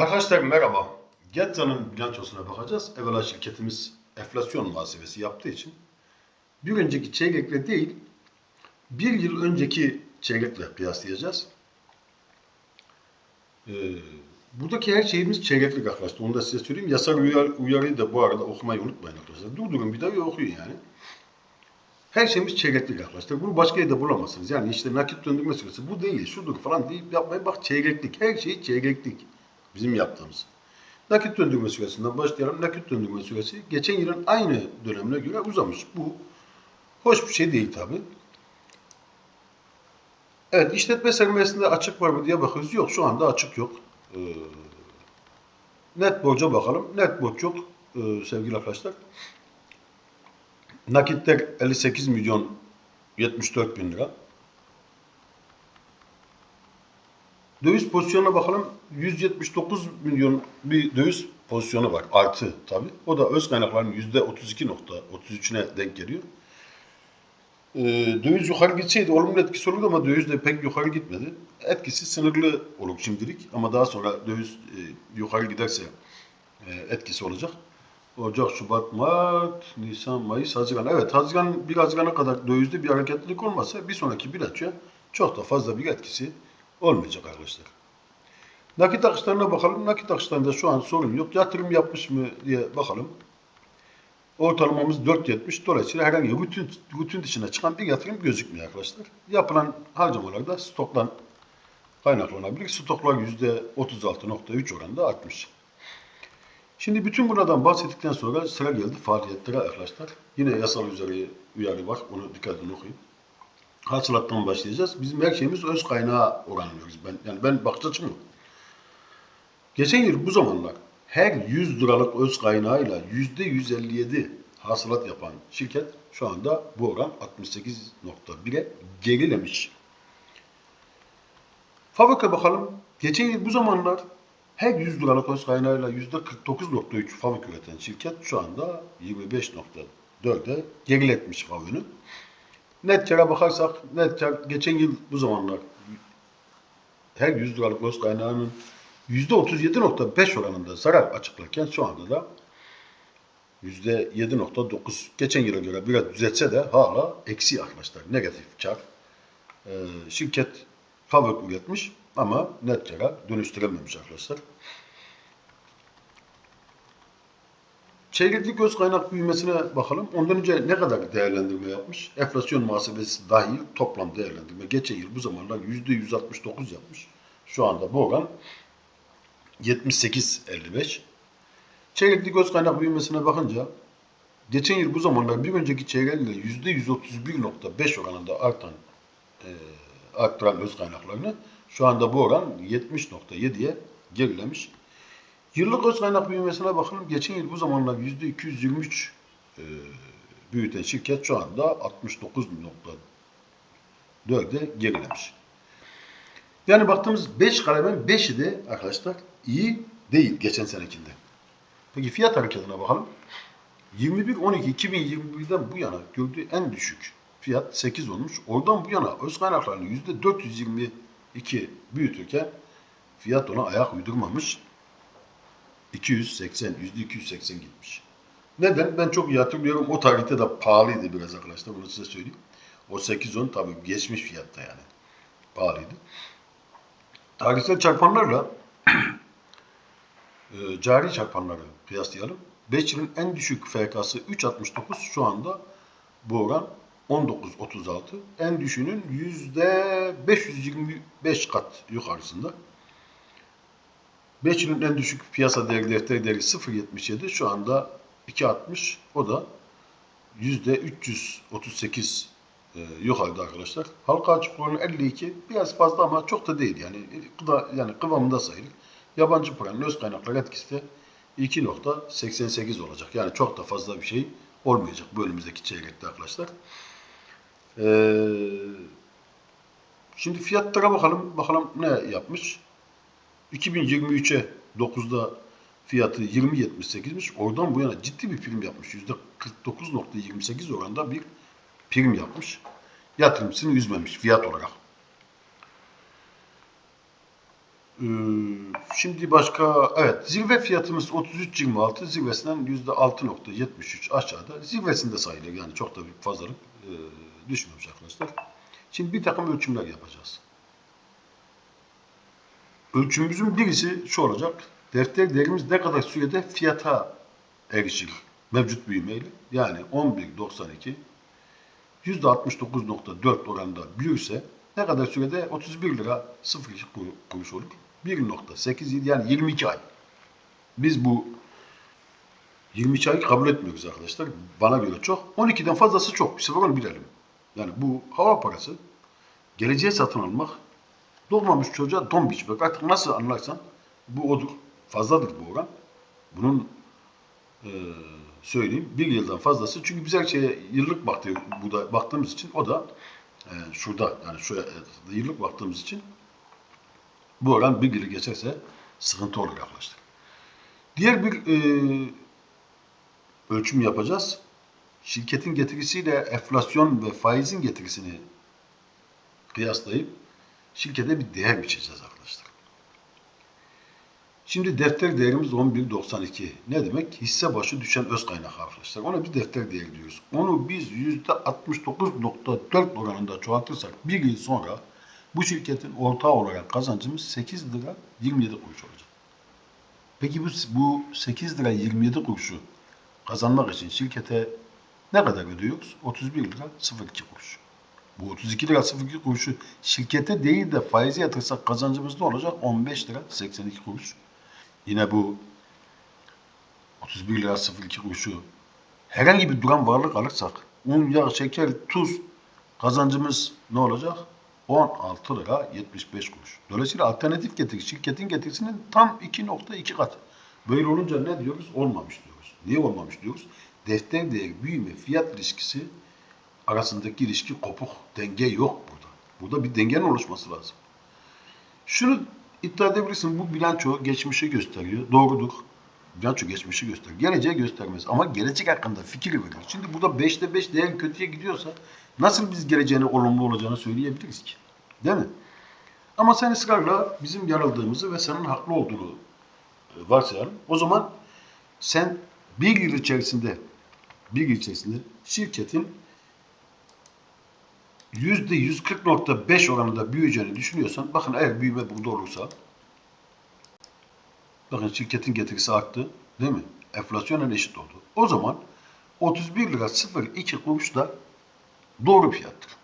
Arkadaşlar merhaba. Getza'nın bilançosuna bakacağız. Evvela şirketimiz enflasyon muhasebesi yaptığı için bir önceki çeyrekle değil, bir yıl önceki çeyrekle kıyaslayacağız. Ee, buradaki her şeyimiz çeyreklik arkadaşlar. Onu da size söyleyeyim. Yasal uyar, uyarıyı da bu arada okumayı unutmayın arkadaşlar. Durdurun bir daha ve okuyun yani. Her şeyimiz çeyreklik arkadaşlar. Bunu başka yerde bulamazsınız. Yani işte nakit döndürme süresi bu değil, şudur falan deyip yapmayın. Bak çeyreklik. Her şey çeyreklik. Bizim yaptığımız. Nakit döndürme süresinden başlayalım. Nakit döndürme süresi geçen yılın aynı dönemine göre uzamış. Bu hoş bir şey değil tabi. Evet işletme sermayesinde açık var mı diye bakıyoruz. Yok şu anda açık yok. Ee, net borca bakalım. Net borç yok ee, sevgili arkadaşlar. Nakitler 58 milyon 74 bin lira. Döviz pozisyonuna bakalım. 179 milyon bir döviz pozisyonu var. Artı tabi. O da öz kaynakların %32.33'üne denk geliyor. Ee, döviz yukarı gitseydi olumlu etkisi olurdu ama döviz de pek yukarı gitmedi. Etkisi sınırlı olur şimdilik ama daha sonra döviz e, yukarı giderse e, etkisi olacak. Ocak, Şubat, Mart, Nisan, Mayıs, Haziran. Evet Haziran, bir Haziran'a kadar dövizde bir hareketlilik olmasa bir sonraki bilançoya çok da fazla bir etkisi olmayacak arkadaşlar. Nakit akışlarına bakalım. Nakit akışlarında şu an sorun yok. Yatırım yapmış mı diye bakalım. Ortalamamız 4.70. Dolayısıyla herhangi rutin, rutin dışına çıkan bir yatırım gözükmüyor arkadaşlar. Yapılan harcamalarda stoktan kaynaklanabilir. Stoklar %36.3 oranında artmış. Şimdi bütün buradan bahsettikten sonra sıra geldi faaliyetlere arkadaşlar. Yine yasal üzere uyarı var. Onu dikkatli okuyun. Hasılattan başlayacağız. Bizim her şeyimiz öz kaynağı oranlıyoruz. Ben, yani ben yok. Geçen yıl bu zamanlar her 100 liralık öz kaynağıyla %157 hasılat yapan şirket şu anda bu oran 68.1'e gerilemiş. Fabrika bakalım. Geçen yıl bu zamanlar her 100 liralık öz kaynağıyla %49.3 fabrik üreten şirket şu anda 25.4'e geriletmiş fabrikını. Net kâra bakarsak net kâr geçen yıl bu zamanlar her 100 liralık öz kaynağının %37.5 oranında zarar açıklarken şu anda da %7.9 geçen yıla göre biraz düzeltse de hala eksi arkadaşlar. Negatif kar. Ee, şirket fabrik üretmiş ama net kâra dönüştürememiş arkadaşlar. Çeyreklik öz kaynak büyümesine bakalım. Ondan önce ne kadar değerlendirme yapmış? Enflasyon muhasebesi dahil toplam değerlendirme. Geçen yıl bu zamanlar %169 yapmış. Şu anda bu oran 78.55. Çeyreklik öz kaynak büyümesine bakınca geçen yıl bu zamanlar bir önceki çeyrekle %131.5 oranında artan e, arttıran öz kaynaklarını şu anda bu oran 70.7'ye gerilemiş. Yıllık öz kaynak büyümesine bakalım. Geçen yıl bu zamanlar %223 e, büyüten şirket şu anda 69.4'e gerilemiş. Yani baktığımız 5 kalemin 5'i de arkadaşlar iyi değil geçen senekinde. Peki fiyat hareketine bakalım. 21-12-2021'den bu yana gördüğü en düşük fiyat 8 olmuş. Oradan bu yana öz kaynaklarını %422 büyütürken fiyat ona ayak uydurmamış. 280, %280 gitmiş. Neden? Ben çok iyi hatırlıyorum. O tarihte de pahalıydı biraz arkadaşlar. Bunu size söyleyeyim. O 8-10 tabii geçmiş fiyatta yani. Pahalıydı. Tarihsel çarpanlarla e, cari çarpanları kıyaslayalım. 5 yılın en düşük FK'sı 3.69 şu anda bu oran 19.36. En düşüğünün %525 kat yukarısında. 5 yılın en düşük piyasa değeri defter değeri 0.77 şu anda 2.60 o da %338 e, yukarıda arkadaşlar. Halka açık oranı 52 biraz fazla ama çok da değil yani gıda, yani kıvamında sayılır. Yabancı paranın öz kaynaklar etkisi de 2.88 olacak. Yani çok da fazla bir şey olmayacak bu önümüzdeki çeyrekte arkadaşlar. Ee, şimdi fiyatlara bakalım. Bakalım ne yapmış. 2023'e 9'da fiyatı 20.78'miş. Oradan bu yana ciddi bir prim yapmış. %49.28 oranda bir prim yapmış. Yatırımcısını üzmemiş fiyat olarak. Ee, şimdi başka evet zirve fiyatımız 33.26 zirvesinden %6.73 aşağıda zirvesinde sayılır yani çok da bir fazlalık e, düşmemiş arkadaşlar. Şimdi bir takım ölçümler yapacağız. Ölçümümüzün birisi şu olacak. Defter değerimiz ne kadar sürede fiyata erişir mevcut büyümeyle. Yani 11.92 %69.4 oranında büyürse ne kadar sürede 31 lira 02 kuruş olur. 1.87 yani 22 ay. Biz bu 22 ayı kabul etmiyoruz arkadaşlar. Bana göre çok. 12'den fazlası çok. Bir sefer onu bilelim. Yani bu hava parası geleceğe satın almak doğmamış çocuğa don biçmek. Artık nasıl anlarsan bu odur. Fazladır bu oran. Bunun e, söyleyeyim bir yıldan fazlası. Çünkü biz her şeye yıllık baktığı, bu da baktığımız için o da e, şurada yani şu e, yıllık baktığımız için bu oran bir yılı geçerse sıkıntı olur arkadaşlar. Diğer bir e, ölçüm yapacağız. Şirketin getirisiyle enflasyon ve faizin getirisini kıyaslayıp şirkete bir değer biçeceğiz arkadaşlar. Şimdi defter değerimiz 11.92. Ne demek? Hisse başı düşen öz kaynak arkadaşlar. Ona bir defter değeri diyoruz. Onu biz %69.4 oranında çoğaltırsak bir yıl sonra bu şirketin ortağı olarak kazancımız 8 lira 27 kuruş olacak. Peki bu, bu 8 lira 27 kuruşu kazanmak için şirkete ne kadar ödüyoruz? 31 lira 02 kuruş. Bu 32 lira 02 kuruşu şirkete değil de faize yatırsak kazancımız ne olacak? 15 lira 82 kuruş. Yine bu 31 lira 02 kuruşu herhangi bir duran varlık alırsak un, yağ, şeker, tuz kazancımız ne olacak? 16 lira 75 kuruş. Dolayısıyla alternatif getiri şirketin getirisinin tam 2.2 katı. Böyle olunca ne diyoruz? Olmamış diyoruz. Niye olmamış diyoruz? Defter değeri büyüme fiyat ilişkisi arasındaki ilişki kopuk. Denge yok burada. Burada bir dengenin oluşması lazım. Şunu iddia edebilirsin. Bu bilanço geçmişi gösteriyor. Doğrudur. Bilanço geçmişi gösteriyor. Geleceği göstermez. Ama gelecek hakkında fikir verir. Şimdi burada 5'te 5 değer kötüye gidiyorsa nasıl biz geleceğine olumlu olacağını söyleyebiliriz ki? Değil mi? Ama sen ısrarla bizim yanıldığımızı ve senin haklı olduğunu e, varsayalım. O zaman sen bir yıl içerisinde bir yıl içerisinde şirketin %140.5 oranında büyüyeceğini düşünüyorsan, bakın eğer büyüme burada olursa, bakın şirketin getirisi arttı, değil mi? Enflasyonla eşit oldu. O zaman 31 lira 02 kuruş da doğru fiyattır.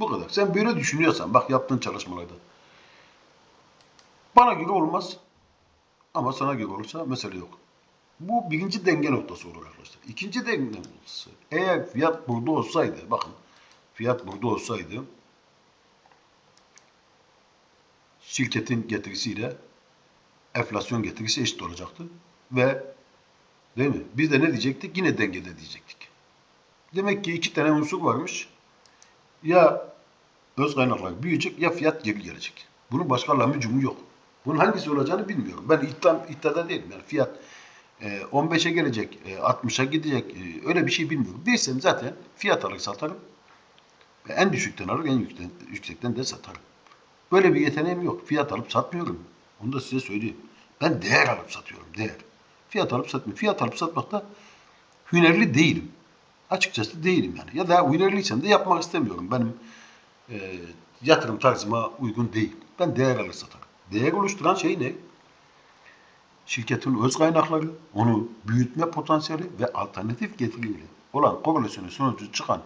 Bu kadar. Sen böyle düşünüyorsan, bak yaptığın çalışmalarda. Bana göre olmaz ama sana göre olursa mesele yok. Bu birinci denge noktası olur arkadaşlar. İkinci denge noktası. Eğer fiyat burada olsaydı, bakın fiyat burada olsaydı şirketin getirisiyle enflasyon getirisi eşit olacaktı. Ve değil mi? Biz de ne diyecektik? Yine dengede diyecektik. Demek ki iki tane unsur varmış. Ya öz kaynaklar büyüyecek ya fiyat geri gelecek. Bunun başka lamıcumu yok. Bunun hangisi olacağını bilmiyorum. Ben iddia, iddiada değilim. Yani fiyat e, 15'e gelecek, e, 60'a gidecek. E, öyle bir şey bilmiyorum. Değilsem zaten fiyat alır satarım. En düşükten alır, en yüksekten, yüksekten de satarım. Böyle bir yeteneğim yok. Fiyat alıp satmıyorum. Onu da size söyleyeyim. Ben değer alıp satıyorum, değer. Fiyat alıp satmıyorum. Fiyat alıp satmakta hünerli değilim. Açıkçası değilim yani. Ya da hünerliysem de yapmak istemiyorum. Benim e, yatırım tarzıma uygun değil. Ben değer alır satarım. Değer oluşturan şey ne? Şirketin öz kaynakları, onu büyütme potansiyeli ve alternatif getiriyle olan korelasyonu sonucu çıkan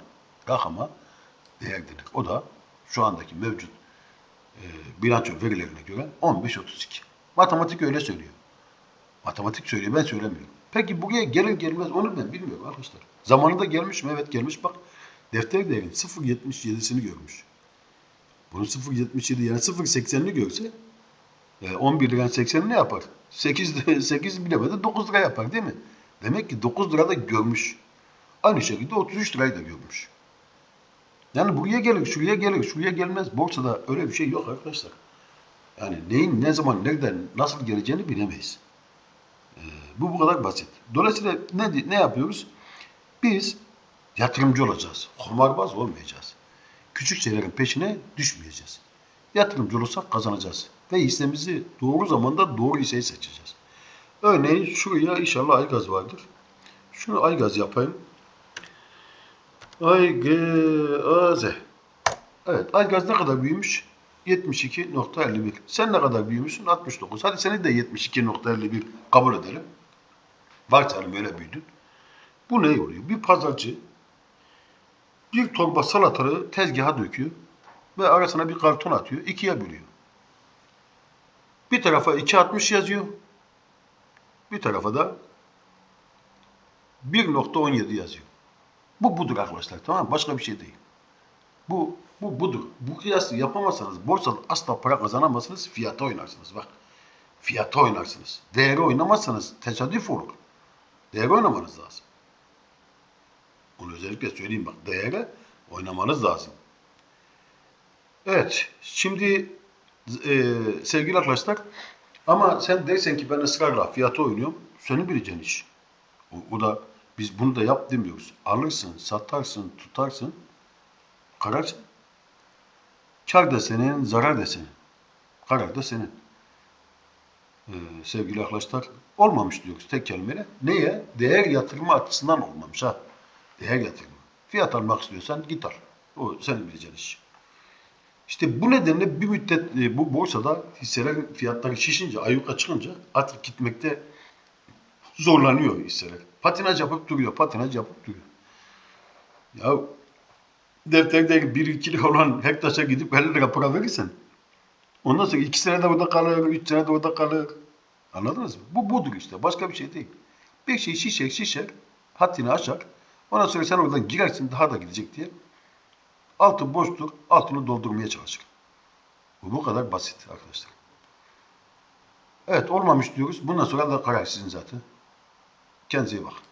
rakama değer. O da şu andaki mevcut e, bilanço verilerine göre 15.32. Matematik öyle söylüyor. Matematik söylüyor, ben söylemiyorum. Peki buraya gelir gelmez onu ben bilmiyorum arkadaşlar. Zamanında gelmiş mi? Evet gelmiş. Bak defter değerin 0.77'sini görmüş. Bunu 0.77 yani 0.80'ini görse e, 11 liranın 80'i ne yapar? 8, 8 bilemedi 9 lira yapar değil mi? Demek ki 9 lira da görmüş. Aynı şekilde 33 lirayı da görmüş. Yani buraya gelir, şuraya gelir, şuraya gelmez. Borsada öyle bir şey yok arkadaşlar. Yani neyin, ne zaman, nereden, nasıl geleceğini bilemeyiz. Ee, bu bu kadar basit. Dolayısıyla ne, ne yapıyoruz? Biz yatırımcı olacağız. Kumarbaz olmayacağız. Küçük şeylerin peşine düşmeyeceğiz. Yatırımcı olursak kazanacağız. Ve hissemizi doğru zamanda doğru hisseyi seçeceğiz. Örneğin şuraya inşallah Aygaz vardır. Şunu Aygaz yapayım. Aygaz. Evet Aygaz ne kadar büyümüş? 72.51. Sen ne kadar büyümüşsün? 69. Hadi seni de 72.51 kabul edelim. Varsayalım öyle büyüdün. Bu ne oluyor? Bir pazarcı bir torba salatalığı tezgaha döküyor ve arasına bir karton atıyor. ikiye bölüyor. Bir tarafa 2.60 yazıyor. Bir tarafa da 1.17 yazıyor. Bu budur arkadaşlar tamam mı? Başka bir şey değil. Bu, bu budur. Bu kıyası yapamazsanız borsada asla para kazanamazsınız. Fiyata oynarsınız. Bak. Fiyata oynarsınız. Değeri oynamazsanız tesadüf olur. Değeri oynamanız lazım. Onu özellikle söyleyeyim bak. Değere oynamanız lazım. Evet. Şimdi e, sevgili arkadaşlar ama sen dersen ki ben ısrarla fiyata oynuyorum. Senin bileceğin iş. O, o da biz bunu da yap demiyoruz. Alırsın, satarsın, tutarsın. Karar. Kar da senin, zarar da senin. Karar da senin. Ee, sevgili arkadaşlar olmamış diyoruz tek kelimeyle. Neye? Değer yatırımı açısından olmamış ha. Değer yatırımı. Fiyat almak istiyorsan git al. O senin bileceğin iş. İşte bu nedenle bir müddet e, bu borsada hisselerin fiyatları şişince, ayyuka çıkınca artık gitmekte zorlanıyor hisseler. Patinaj yapıp duruyor, patinaj yapıp duruyor. Ya defterde bir ikilik olan Hektaş'a gidip 50 lira para verirsen ondan sonra iki sene de orada kalır, üç sene de orada kalır. Anladınız mı? Bu budur işte. Başka bir şey değil. Bir şey şişer şişer, haddini aşar. Ondan sonra sen oradan girersin daha da gidecek diye. Altı boştur, altını doldurmaya çalışır. Bu bu kadar basit arkadaşlar. Evet olmamış diyoruz. Bundan sonra da karar sizin zaten. Kendinize iyi bakın.